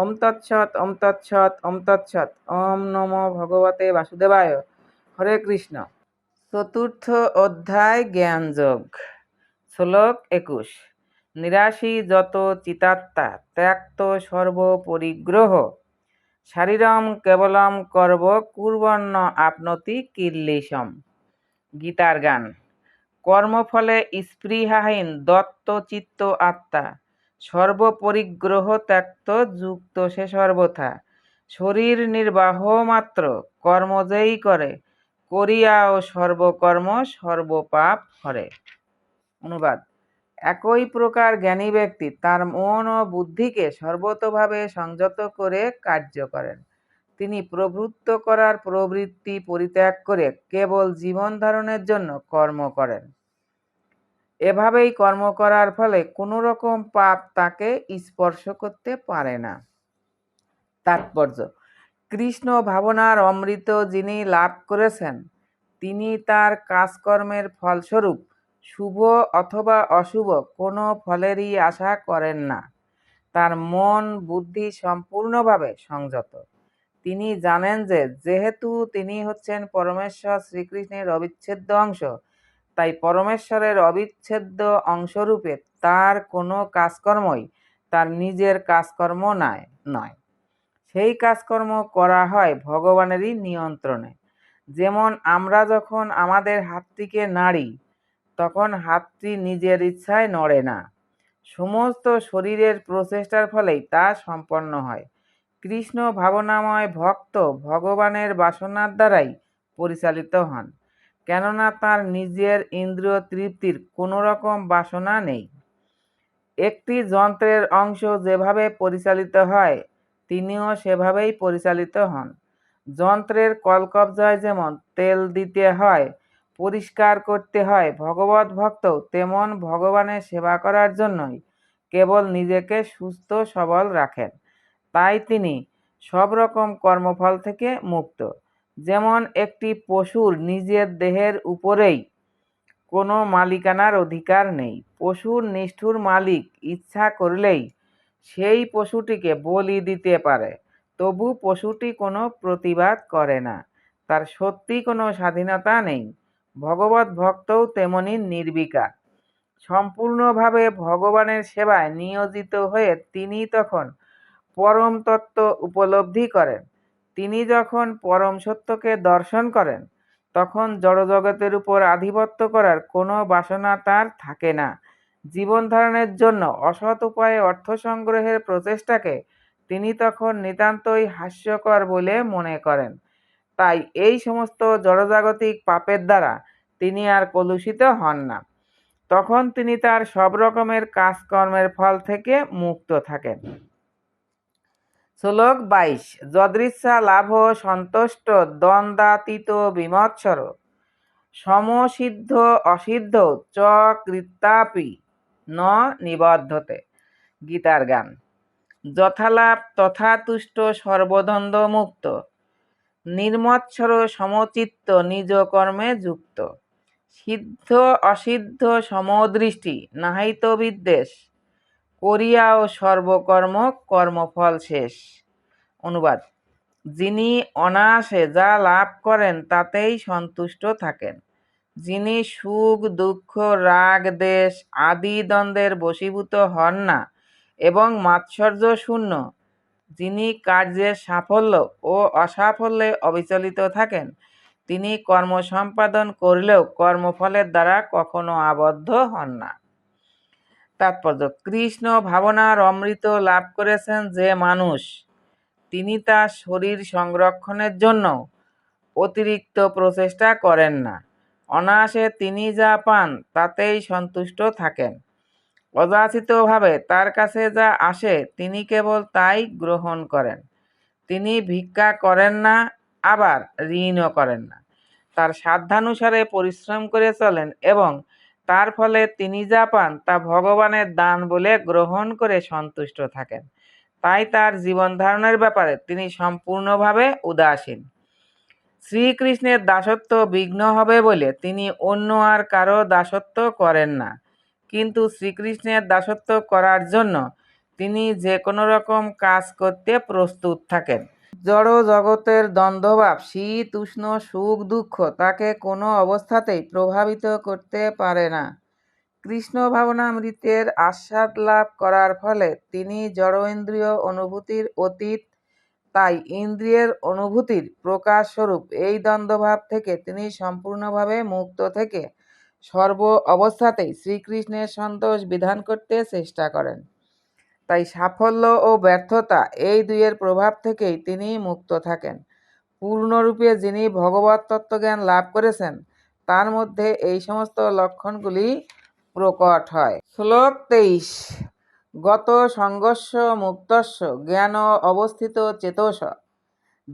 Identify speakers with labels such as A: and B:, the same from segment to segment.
A: ওম তৎসৎ ওম তৎসৎ ওম তৎসৎ ওম নম ভগবতে বাসুদেবায় হরে কৃষ্ণ
B: চতুর্থ অধ্যায় জ্ঞানযোগ শ্লোক একুশ নিরাশি যত চিতাত্মা ত্যাক্ত সর্বপরিগ্রহ শারীরম কেবলম কর্ব কুর্বন্ন আপনতি কিল্লিশম গীতার গান কর্মফলে স্পৃহাহীন দত্ত চিত্ত আত্মা সর্বপরিগ্রহ ত্যক্ত যুক্ত সে সর্বথা শরীর নির্বাহ মাত্র কর্ম যেই করে করিয়া ও সর্বকর্ম সর্বপাপ হরে অনুবাদ একই প্রকার জ্ঞানী ব্যক্তি তার মন ও বুদ্ধিকে সর্বতভাবে সংযত করে কার্য করেন তিনি প্রভুত্ব করার প্রবৃত্তি পরিত্যাগ করে কেবল জীবন ধারণের জন্য কর্ম করেন এভাবেই কর্ম করার ফলে কোনো রকম পাপ তাকে স্পর্শ করতে পারে না তাৎপর্য কৃষ্ণ ভাবনার অমৃত যিনি লাভ করেছেন তিনি তার কাজকর্মের ফলস্বরূপ শুভ অথবা অশুভ কোনো ফলেরই আশা করেন না তার মন বুদ্ধি সম্পূর্ণভাবে সংযত তিনি জানেন যে যেহেতু তিনি হচ্ছেন পরমেশ্বর শ্রীকৃষ্ণের অবিচ্ছেদ্য অংশ তাই পরমেশ্বরের অবিচ্ছেদ্য অংশরূপে তার কোনো কাজকর্মই তার নিজের কাজকর্ম নয় নয় সেই কাজকর্ম করা হয় ভগবানেরই নিয়ন্ত্রণে যেমন আমরা যখন আমাদের হাতটিকে নাড়ি তখন হাতটি নিজের ইচ্ছায় নড়ে না সমস্ত শরীরের প্রচেষ্টার ফলেই তা সম্পন্ন হয় কৃষ্ণ ভাবনাময় ভক্ত ভগবানের বাসনার দ্বারাই পরিচালিত হন কেননা তার নিজের ইন্দ্রিয় তৃপ্তির কোনো রকম বাসনা নেই একটি যন্ত্রের অংশ যেভাবে পরিচালিত হয় তিনিও সেভাবেই পরিচালিত হন যন্ত্রের কলকবজায় যেমন তেল দিতে হয় পরিষ্কার করতে হয় ভগবত ভক্ত তেমন ভগবানের সেবা করার জন্যই কেবল নিজেকে সুস্থ সবল রাখেন তাই তিনি সব রকম কর্মফল থেকে মুক্ত যেমন একটি পশুর নিজের দেহের উপরেই কোনো মালিকানার অধিকার নেই পশুর নিষ্ঠুর মালিক ইচ্ছা করলেই সেই পশুটিকে বলি দিতে পারে তবু পশুটি কোনো প্রতিবাদ করে না তার সত্যি কোনো স্বাধীনতা নেই ভগবত ভক্তও তেমনি নির্বিকার সম্পূর্ণভাবে ভগবানের সেবায় নিয়োজিত হয়ে তিনি তখন পরম তত্ত্ব উপলব্ধি করেন তিনি যখন পরম সত্যকে দর্শন করেন তখন জড়জগতের উপর আধিপত্য করার কোনো বাসনা তার থাকে না জীবন ধারণের জন্য অসৎ উপায়ে অর্থ সংগ্রহের প্রচেষ্টাকে তিনি তখন নিতান্তই হাস্যকর বলে মনে করেন তাই এই সমস্ত জড়জাগতিক পাপের দ্বারা তিনি আর কলুষিত হন না তখন তিনি তার সব রকমের কাজকর্মের ফল থেকে মুক্ত থাকেন শ্লোক বাইশ যদৃশা লাভ সন্তুষ্ট দ্বন্দ্বাতীত বিমৎসর সমসিদ্ধ অসিদ্ধ চ কৃত্তাপি ন নিবদ্ধতে গীতার গান যথালাভ তথাতুষ্ট সর্বদ্বন্দ্ব মুক্ত নির্মৎসর সমচিত্ত নিজ কর্মে যুক্ত সিদ্ধ অসিদ্ধ সমদৃষ্টি নাহিত বিদ্বেষ করিয়া ও সর্বকর্ম কর্মফল শেষ অনুবাদ যিনি অনায়াসে যা লাভ করেন তাতেই সন্তুষ্ট থাকেন যিনি সুখ দুঃখ রাগ দেশ আদি দ্বন্দ্বের বশীভূত হন না এবং মাৎসর্য শূন্য যিনি কার্যের সাফল্য ও অসাফল্যে অবিচলিত থাকেন তিনি কর্ম সম্পাদন করলেও কর্মফলের দ্বারা কখনো আবদ্ধ হন না তাৎপর্য কৃষ্ণ ভাবনার অমৃত লাভ করেছেন যে মানুষ তিনি তার শরীর সংরক্ষণের জন্য অতিরিক্ত প্রচেষ্টা করেন না অনায়াসে তিনি যা পান তাতেই সন্তুষ্ট থাকেন অযাচিতভাবে তার কাছে যা আসে তিনি কেবল তাই গ্রহণ করেন তিনি ভিক্ষা করেন না আবার ঋণও করেন না তার সাধ্যানুসারে পরিশ্রম করে চলেন এবং তার ফলে তিনি যা পান তা ভগবানের দান বলে গ্রহণ করে সন্তুষ্ট থাকেন তাই তার জীবন ধারণের ব্যাপারে তিনি সম্পূর্ণভাবে উদাসীন শ্রীকৃষ্ণের দাসত্ব বিঘ্ন হবে বলে তিনি অন্য আর কারো দাসত্ব করেন না কিন্তু শ্রীকৃষ্ণের দাসত্ব করার জন্য তিনি যে কোনো রকম কাজ করতে প্রস্তুত থাকেন জড় জগতের দ্বন্দ্বভাব শীত উষ্ণ সুখ দুঃখ তাকে কোনো অবস্থাতেই প্রভাবিত করতে পারে না কৃষ্ণ ভাবনামৃতের আস্বাদ লাভ করার ফলে তিনি জড় ইন্দ্রিয় অনুভূতির অতীত তাই ইন্দ্রিয়ের অনুভূতির প্রকাশস্বরূপ এই দ্বন্দ্বভাব থেকে তিনি সম্পূর্ণভাবে মুক্ত থেকে সর্ব অবস্থাতেই শ্রীকৃষ্ণের সন্তোষ বিধান করতে চেষ্টা করেন তাই সাফল্য ও ব্যর্থতা এই দুইয়ের প্রভাব থেকেই তিনি মুক্ত থাকেন পূর্ণরূপে যিনি ভগবত তত্ত্বজ্ঞান লাভ করেছেন তার মধ্যে এই সমস্ত লক্ষণগুলি প্রকট হয় শ্লোক তেইশ গত সংঘর্ষ মুক্তস্য জ্ঞান অবস্থিত চেতস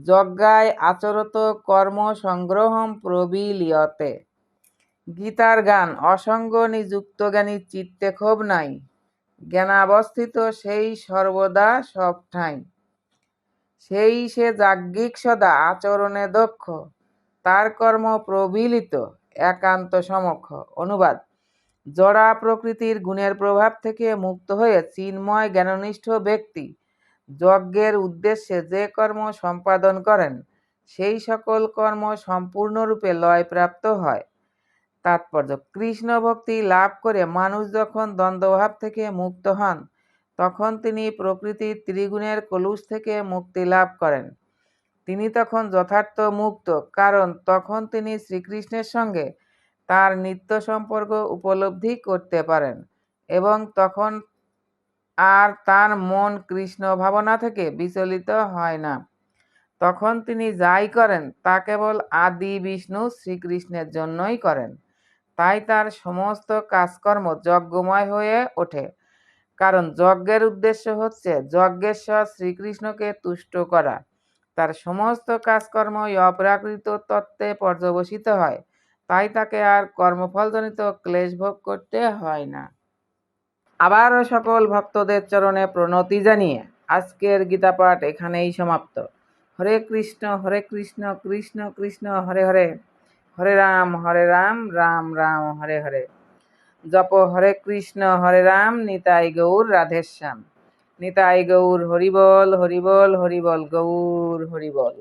B: যজ্ঞায় আচরত কর্ম সংগ্রহম প্রবিলিয়তে গীতার গান অসঙ্গ নিযুক্ত জ্ঞানী চিত্তে ক্ষোভ নাই জ্ঞানাবস্থিত সেই সর্বদা ঠাই সেই সে যাজ্ঞিক সদা আচরণে দক্ষ তার কর্ম প্রবিলিত একান্ত সমক্ষ অনুবাদ জড়া প্রকৃতির গুণের প্রভাব থেকে মুক্ত হয়ে চিন্ময় জ্ঞাননিষ্ঠ ব্যক্তি যজ্ঞের উদ্দেশ্যে যে কর্ম সম্পাদন করেন সেই সকল কর্ম সম্পূর্ণরূপে লয়প্রাপ্ত হয় তাৎপর্য কৃষ্ণ ভক্তি লাভ করে মানুষ যখন দ্বন্দ্বভাব থেকে মুক্ত হন তখন তিনি প্রকৃতির ত্রিগুণের কলুষ থেকে মুক্তি লাভ করেন তিনি তখন যথার্থ মুক্ত কারণ তখন তিনি শ্রীকৃষ্ণের সঙ্গে তার নিত্য সম্পর্ক উপলব্ধি করতে পারেন এবং তখন আর তার মন কৃষ্ণ ভাবনা থেকে বিচলিত হয় না তখন তিনি যাই করেন তা কেবল আদি বিষ্ণু শ্রীকৃষ্ণের জন্যই করেন তাই তার সমস্ত কাজকর্ম যজ্ঞময় হয়ে ওঠে কারণ যজ্ঞের উদ্দেশ্য হচ্ছে যজ্ঞেশ্বর শ্রীকৃষ্ণকে তুষ্ট করা তার সমস্ত কাজকর্ম অপ্রাকৃত তত্ত্বে পর্যবসিত হয় তাই তাকে আর কর্মফলজনিত ক্লেশ ভোগ করতে হয় না
A: আবারও সকল ভক্তদের চরণে প্রণতি জানিয়ে আজকের গীতাপাঠ এখানেই সমাপ্ত হরে কৃষ্ণ হরে কৃষ্ণ কৃষ্ণ কৃষ্ণ হরে হরে হরে রাম হরে রাম রাম রাম হরে হরে জপ হরে কৃষ্ণ হরে রাম নিতাই গৌর রাধেশ্যাম নিতাই গৌর হরিবল হরিবল হরিবল গৌর হরিবল